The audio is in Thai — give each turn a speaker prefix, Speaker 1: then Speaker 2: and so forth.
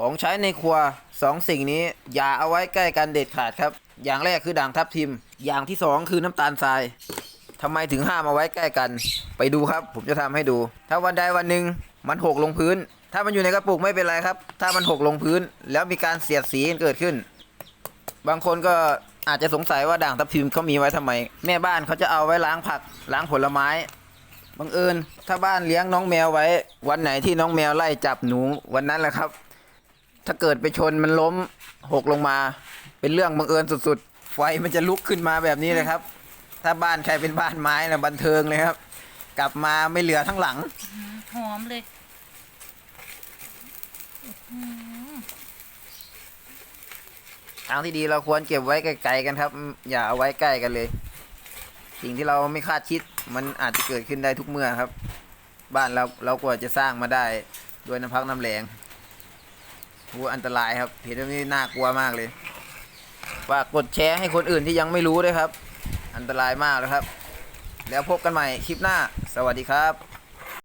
Speaker 1: ของใช้ในครัวสองสิ่งนี้อย่าเอาไว้ใกล้กันเด็ดขาดครับ อย่างแรกคือด่างทับทิม อย่างที่สองคือน้ำตาลทรายทำไมถึงห้ามเอาไว้ใกล้กัน ไปดูครับ ผมจะทำให้ดู ถ้าวันใดวันหนึ่งมันหกลงพื้น ถ้ามันอยู่ในกระปุกไม่เป็นไรครับ ถ้ามันหกลงพื้น แล้วมีการเสียดสีเกิดขึ้น บางคนก็อาจจะสงสัยว่าด่างทับทิมเขามีไว้ทำไม แม่บ้านเขาจะเอาไว้ล้างผักล้างผลไม้บังเอิญถ้าบ้านเลี้ยงน้องแมวไว้ วันไหนที่น้องแมวไล่จับหนูวันนั้นแหละครับ ถ้าเกิดไปชนมันล้มหกลงมา เป็นเรื่องบังเอิญสุดๆ ไฟมันจะลุกขึ้นมาแบบนี้เลยครับ ถ้าบ้านใครเป็นบ้านไม้นะบันเทิงเลยครับ กลับมาไม่เหลือทั้งหลัง
Speaker 2: หอมเลย
Speaker 1: ทางที่ดีเราควรเก็บไว้ไกลๆกันครับ อย่าเอาไว้ใกล้กันเลย สิ่งที่เราไม่คาดคิดมันอาจจะเกิดขึ้นได้ทุกเมื่อครับ บ้านเราเรากว่าจะสร้างมาได้ด้วยน้ำพักน้ำแรง โอ้อันตรายครับเห็นแบบนี้น่ากลัวมากเลยฝากกดแชร์ให้คนอื่นที่ยังไม่รู้ด้วยครับ อันตรายมากนะครับ แล้วพบกันใหม่คลิปหน้า สวัสดีครับ